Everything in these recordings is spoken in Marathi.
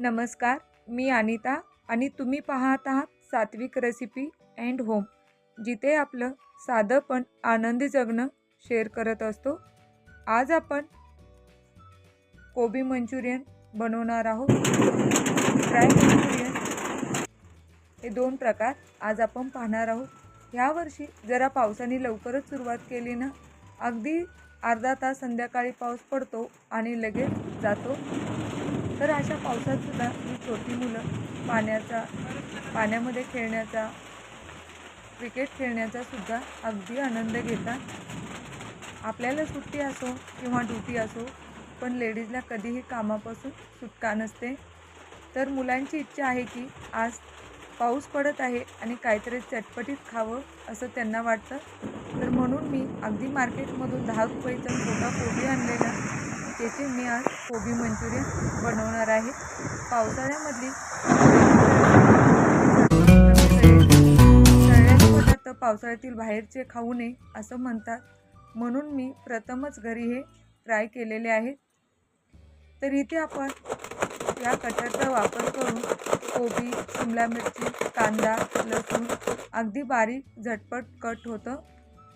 नमस्कार मी अनिता आणि तुम्ही पाहत आहात सात्विक रेसिपी अँड होम जिथे आपलं साधं पण आनंदी जगणं शेअर करत असतो. आज आपण कोबी मंचुरियन बनवणार आहोत. ड्राय मंचुरियन हे दोन प्रकार आज आपण पाहणार आहोत. ह्यावर्षी जरा पावसाने लवकरच सुरुवात केली ना? अगदी अर्धा तास संध्याकाळी पाऊस पडतो आणि लगेच जातो. तर अशा पावसातसुद्धा ही छोटी मुलं पाण्याचा पाण्यामध्ये खेळण्याचा क्रिकेट खेळण्याचा सुद्धा अगदी आनंद घेतात. आपल्याला सुट्टी असो किंवा ड्युटी असो पण लेडीजला कधीही कामापासून सुटका नसते. तर मुलांची इच्छा आहे की आज पाऊस पडत आहे आणि काहीतरी चटपटीत खावं असं त्यांना वाटतं. तर म्हणून मी अगदी मार्केटमधून दहा रुपयेचा छोटा कोबी आणलेला त्याचे मी आज कोबी मंचुरियन बनवणार आहे. पावसाळ्यामधली तळलेले पदार्थ पावसाळ्यातील बाहेरचे खाऊ नये असं म्हणतात. म्हणून मी प्रथमच घरी हे ट्राय केलेले आहे. तर इथे आपण या कटरचा वापर करून कोबी शिमला मिरची कांदा लसूण अगदी बारीक झटपट कट होतं.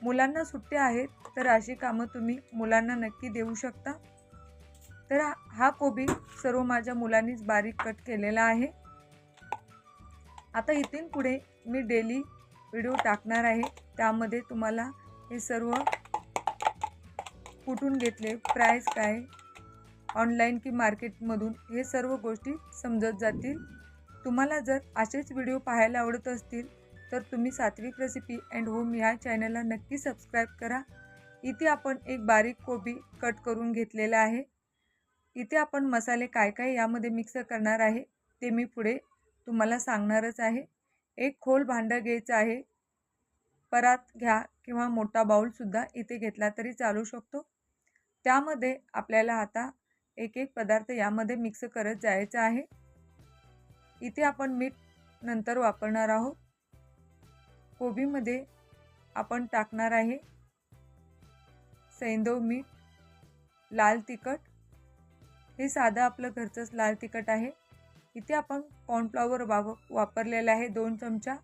मुलांना सुट्ट्या आहेत तर अशी कामं तुम्ही मुलांना नक्की देऊ शकता. तर हा- कोबी सर्व माझ्या मुलांनीच बारीक कट केलेला आहे. आता इथून पुढे मी डेली व्हिडिओ टाकणार आहे. त्यामध्ये तुम्हाला हे सर्व कुठून घेतले प्राईस काय ऑनलाईन की मार्केटमधून हे सर्व गोष्टी समजत जातील. तुम्हाला जर असेच व्हिडिओ पाहायला आवडत असतील तर तुम्ही सात्विक रेसिपी अँड होम ह्या चॅनलला नक्की सबस्क्राईब करा. इथे आपण एक बारीक कोबी कट करून घेतलेला आहे. इथे आपण मसाले काय काय यामध्ये मिक्स करणार आहे ते मी पुढे तुम्हाला सांगणारच आहे. एक खोल भांडं घ्यायचं आहे. परात घ्या किंवा मोठा बाऊलसुद्धा इथे घेतला तरी चालू शकतो. त्यामध्ये आपल्याला आता एक एक पदार्थ यामध्ये मिक्स करत जायचं आहे. इथे आपण मीठ नंतर वापरणार आहोत. कोबीमध्ये आपण टाकणार आहे. सैंदव मीठ लाल तिखट हे साधं आपलं घरचंच लाल तिखट आहे. इथे आपण कॉर्नफ्लॉवर वाव वापरलेलं आहे दोन चमचा.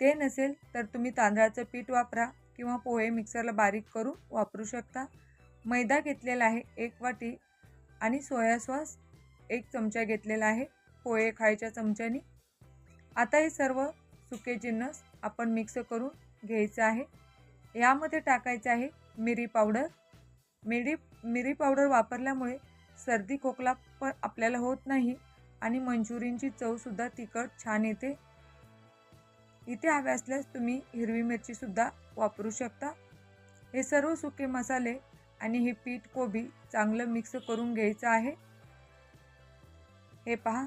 ते नसेल तर तुम्ही तांदळाचं पीठ वापरा किंवा पोहे मिक्सरला बारीक करून वापरू शकता. मैदा घेतलेला आहे एक वाटी आणि सोया सॉस एक चमचा घेतलेला आहे पोहे खायच्या चमच्यानी. आता हे सर्व सुके जिन्नस आपण मिक्स करून घ्यायचं आहे. यामध्ये टाकायचं आहे मिरी पावडर. मिरी मिरी पावडर वापरल्यामुळे सर्दी खोकला पण आपल्याला होत नाही आणि मंचुरियनची चवसुद्धा तिखट छान येते. इथे हवे असल्यास तुम्ही हिरवी मिरचीसुद्धा वापरू शकता. हे सर्व सुके मसाले आणि हे पीठ कोबी चांगलं मिक्स करून घ्यायचं आहे. हे पहा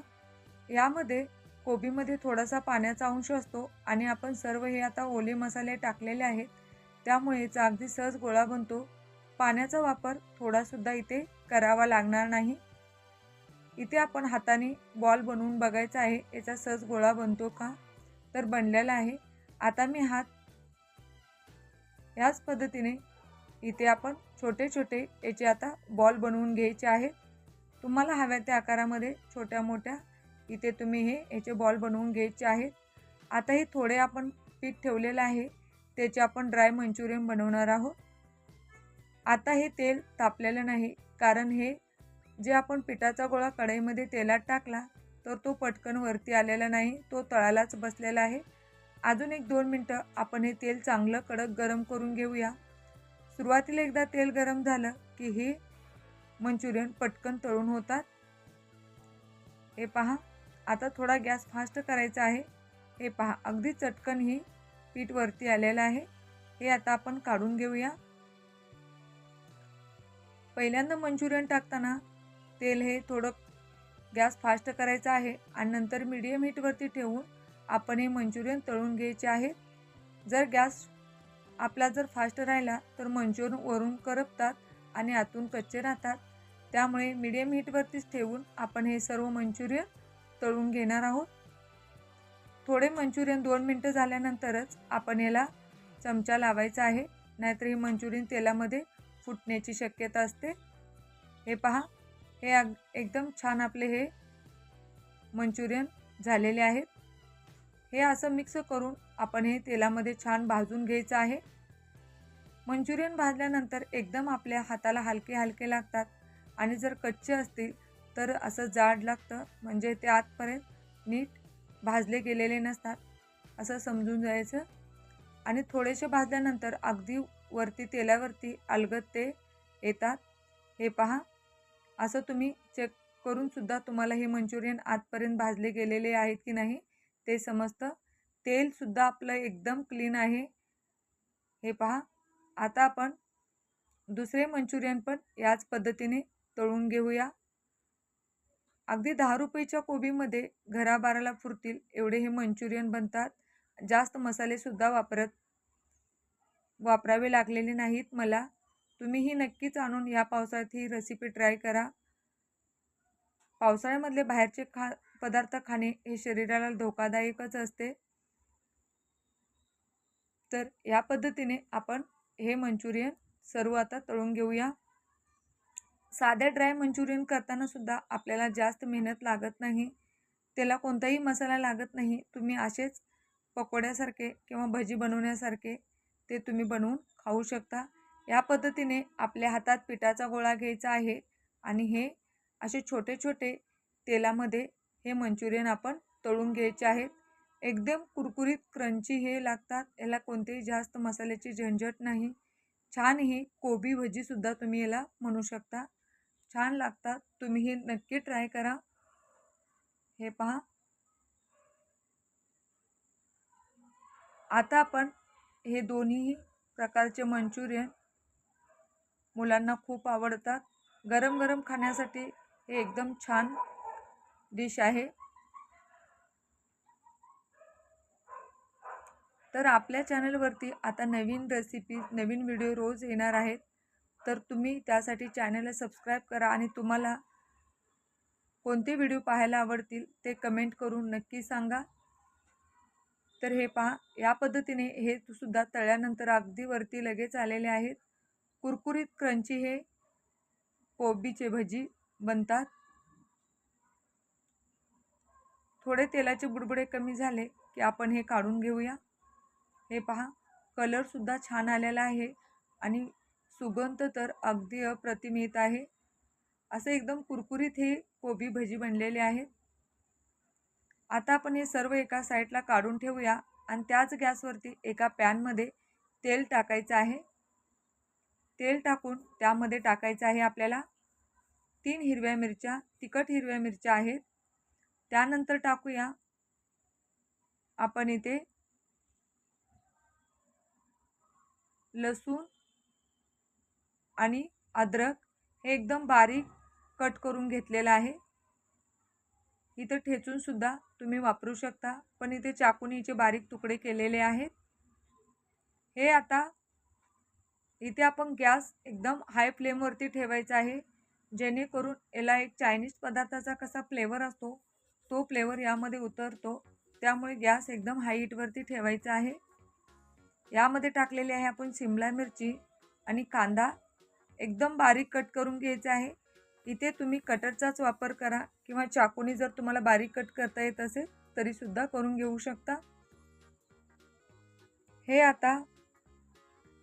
यामध्ये कोबीमध्ये थोडासा पाण्याचा अंश असतो आणि आपण सर्व हे आता ओले मसाले टाकलेले आहेत. त्यामुळे याचा अगदी सहज गोळा बनतो. पाण्याचा वापर थोडासुद्धा इथे करावा लागणार नाही. इथे आपण हाताने बॉल बनवून बघायचा आहे. याचा सहज गोळा बनतो का? तर बनलेला आहे. आता मी हात ह्याच पद्धतीने इथे आपण छोटे छोटे याचे आता बॉल बनवून घ्यायचे आहेत. तुम्हाला हव्या त्या आकारामध्ये छोट्या मोठ्या इथे तुम्ही हे याचे बॉल बनवून घ्यायचे आहेत. आता हे थोडे आपण पीठ ठेवलेलं आहे. त्याचे आपण ड्राय मंचुरियन बनवणार आहोत. आता हे तेल तापलेलं नाही. कारण हे जे आपण पिठाचा गोळा कढईमध्ये तेलात टाकला तर तो पटकन वरती आलेला नाही तो तळालाच बसलेला आहे. अजून एक दोन मिनटं आपण हे तेल चांगलं कडक गरम करून घेऊया. सुरुवातीला एकदा तेल गरम झालं की हे मंचुरियन पटकन तळून होतात. हे पहा आता थोडा गॅस फास्ट करायचा आहे. हे पहा अगदी चटकन ही पीठ वरती आलेलं आहे. हे आता आपण काढून घेऊया. पहिल्यांदा मंचुरियन टाकताना तेल हे थोडं गॅस फास्ट करायचं आहे आणि नंतर मीडियम हीटवरती ठेवून आपण हे मंचुरियन तळून घ्यायचे आहे. जर गॅस आपला जर फास्ट राहिला तर मंचुरियन वरून करपतात आणि आतून कच्चे राहतात. त्यामुळे मीडियम हीटवरतीच ठेवून आपण हे सर्व मंचुरियन तळून घेणार आहोत. थोडे मंचुरियन दोन मिनटं झाल्यानंतरच आपण याला चमचा लावायचा आहे. नाहीतर हे मंचुरियन तेलामध्ये फुटण्याची शक्यता असते. हे पहा हे अग एकदम छान आपले हे मंचुरियन झालेले आहेत. हे असं मिक्स करून आपण हे तेलामध्ये छान भाजून घ्यायचं आहे. मंचुरियन भाजल्यानंतर एकदम आपल्या हाताला हलके हलके लागतात आणि जर कच्चे असतील तर असं जाड लागतं म्हणजे ते आतपर्यंत नीट भाजले गेलेले नसतात. असं समजून जायचं. आणि थोडेसे भाजल्यानंतर अगदी वरती तेलावरती अलगद ते येतात. हे पहा. असं तुम्ही चेक करूनसुद्धा तुम्हाला हे मंचुरियन आतपर्यंत भाजले गेलेले आहेत की नाही ते समजतं. तेलसुद्धा आपलं एकदम क्लीन आहे. हे पहा. आता आपण दुसरे मंचुरियन पण याच पद्धतीने तळून घेऊया. अगदी दहा रुपयेच्या कोबीमध्ये घराबाराला फुरतील एवढे हे मंचुरियन बनतात. जास्त मसालेसुद्धा वापरत वापरावे लागलेले नाहीत मला. तुम्हीही नक्कीच आणून या पावसाळ्यात ही रेसिपी ट्राय करा. पावसाळ्यामधले बाहेरचे खा पदार्थ खाणे हे शरीराला धोकादायकच असते. तर या पद्धतीने आपण हे मंचुरियन सर्व आता तळून घेऊया. साध्या ड्राय मंचुरियन करताना सुद्धा आपल्याला जास्त मेहनत लागत नाही. त्याला कोणताही मसाला लागत नाही. तुम्ही असेच पकोड्यासारखे किंवा भजी बनवण्यासारखे ते तुम्ही बनवून खाऊ शकता. या पद्धतीने आपल्या हातात पिठाचा गोळा घ्यायचा आहे आणि हे असे छोटे छोटे तेलामध्ये हे मंचुरियन आपण तळून घ्यायचे आहेत. एकदम कुरकुरीत क्रंची हे लागतात. याला कोणतेही जास्त मसाल्याची झंझट नाही. छान ही कोबी भजीसुद्धा तुम्ही याला म्हणू शकता. छान लागतात. तुम्ही हे नक्की ट्राय करा. हे पहा. आता आपण हे दोन्ही प्रकारचे मंचुरियन मुलांना खूप आवडतात. गरम गरम खाण्यासाठी हे एकदम छान डिश आहे. तर आपल्या चॅनलवरती आता नवीन रेसिपी नवीन व्हिडिओ रोज येणार आहेत. तर तुम्ही त्यासाठी चॅनलला सबस्क्राईब करा आणि तुम्हाला कोणते व्हिडिओ पाहायला आवडतील ते कमेंट करून नक्की सांगा. तर हे पहा या पद्धतीने हे सुद्धा तळल्यानंतर अगदी वरती लगेच आलेले आहेत. कुरकुरीत क्रंची हे कोबीचे भजी बनतात. थोडे तेलाचे बुडबुडे कमी झाले की आपण हे काढून घेऊया. हे पहा कलरसुद्धा छान आलेला आहे आणि सुगंध तर अगदी अप्रतिम येत आहे. असं एकदम कुरकुरीत हे कोबी भजी बनलेले आहेत. आता आपण हे सर्व एका साईडला काढून ठेवूया आणि त्याच गॅसवरती एका पॅनमध्ये तेल टाकायचं आहे. तेल टाकून त्यामध्ये टाकायचं आहे आपल्याला. तीन हिरव्या मिरच्या तिखट हिरव्या मिरच्या आहेत. त्यानंतर टाकूया आपण इथे लसूण आणि अद्रक हे एकदम बारीक कट करून घेतलेलं आहे. इथं ठेचूनसुद्धा तुम्ही वापरू शकता. पण इथे चाकुनीचे बारीक तुकडे केलेले आहेत. हे आता इथे आपण गॅस एकदम हाय फ्लेमवरती ठेवायचा आहे. जेणेकरून याला एक चायनीज पदार्थाचा कसा फ्लेवर असतो तो फ्लेवर यामध्ये उतरतो. त्यामुळे गॅस एकदम हाय हीटवरती ठेवायचा आहे. यामध्ये टाकलेली आहे आपण शिमला मिरची आणि कांदा. एकदम बारीक कट करून घ्यायचा आहे. इथे तुम्ही कटरचाच वापर करा. किंवा चाकूने जर तुम्हाला बारीक कट करता येत असेल तरीसुद्धा करून घेऊ शकता. हे आता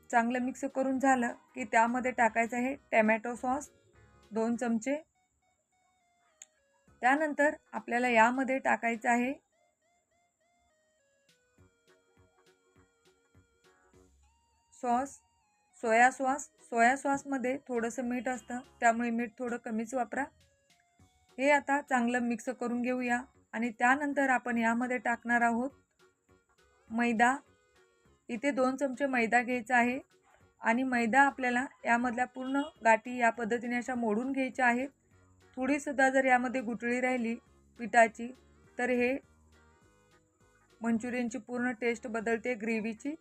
चांगलं मिक्स करून झालं की त्यामध्ये टाकायचं आहे टॅमॅटो सॉस दोन चमचे. त्यानंतर आपल्याला यामध्ये टाकायचं आहे सॉस सोया सॉस. सोया सॉसमध्ये थोडंसं मीठ असतं त्यामुळे मीठ थोडं कमीच वापरा. हे आता चांगलं मिक्स करून घेऊया आणि त्यानंतर आपण यामध्ये टाकणार आहोत मैदा. इथे दोन चमचे मैदा घ्यायचा आहे आणि मैदा आपल्याला यामधल्या पूर्ण गाठी या पद्धतीने अशा मोडून घ्यायच्या आहेत. थोडीसुद्धा जर यामध्ये गुटळी राहिली पिठाची तर हे मंचुरियनची पूर्ण टेस्ट बदलते ग्रेव्हीची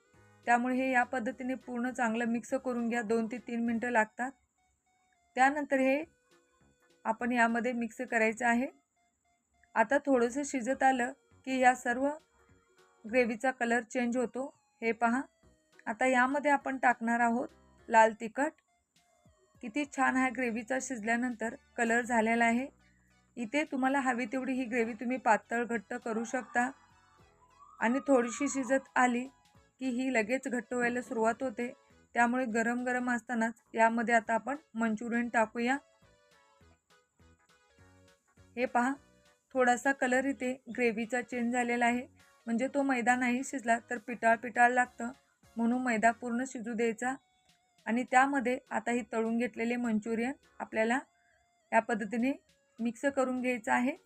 त्यामुळे हे या पद्धतीने पूर्ण चांगलं मिक्स करून घ्या. दोन ते तीन मिनटं लागतात. त्यानंतर हे आपण यामध्ये मिक्स करायचं आहे. आता थोडंसं शिजत आलं की या सर्व ग्रेव्हीचा कलर चेंज होतो. हे पहा. आता यामध्ये आपण टाकणार आहोत लाल तिखट. किती छान हा ग्रेव्हीचा शिजल्यानंतर कलर झालेला आहे. इथे तुम्हाला हवी तेवढी ही ग्रेव्ही तुम्ही पातळ घट्ट करू शकता. आणि थोडीशी शिजत आली की ही लगेच घट्ट व्हायला सुरुवात होते. त्यामुळे गरम गरम असतानाच यामध्ये आता आपण मंचुरियन टाकूया. हे पहा थोडासा कलर इथे ग्रेव्हीचा चेंज झालेला आहे. म्हणजे तो मैदा नाही शिजला तर पिटाळ पिटाळ लागतं. म्हणून मैदा पूर्ण शिजू द्यायचा. आणि त्यामध्ये आता हे तळून घेतलेले मंचुरियन आपल्याला या पद्धतीने मिक्स करून घ्यायचं आहे.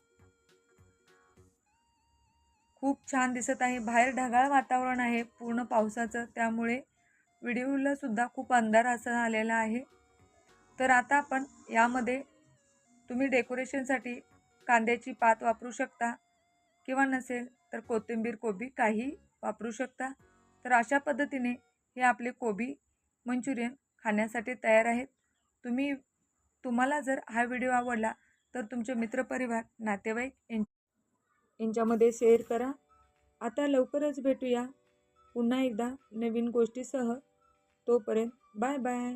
खूप छान दिसत आहे. बाहेर ढगाळ वातावरण आहे. पूर्ण पावसाचं. त्यामुळे व्हिडिओला सुद्धा खूप अंधार असा आलेला आहे. तर आता आपण यामध्ये तुम्ही डेकोरेशनसाठी कांद्याची पात वापरू शकता किंवा नसेल तर कोथिंबीर कोबी काही वापरू शकता. तर अशा पद्धतीने हे आपले कोबी मंचुरियन खाण्यासाठी तयार आहेत. तुम्ही तुम्हाला जर हा व्हिडिओ आवडला तर तुमचे मित्रपरिवार नातेवाईक यां यांच्यामध्ये शेअर करा. आता लवकरच भेटूया पुन्हा एकदा नवीन गोष्टीसह. तोपर्यंत बाय बाय.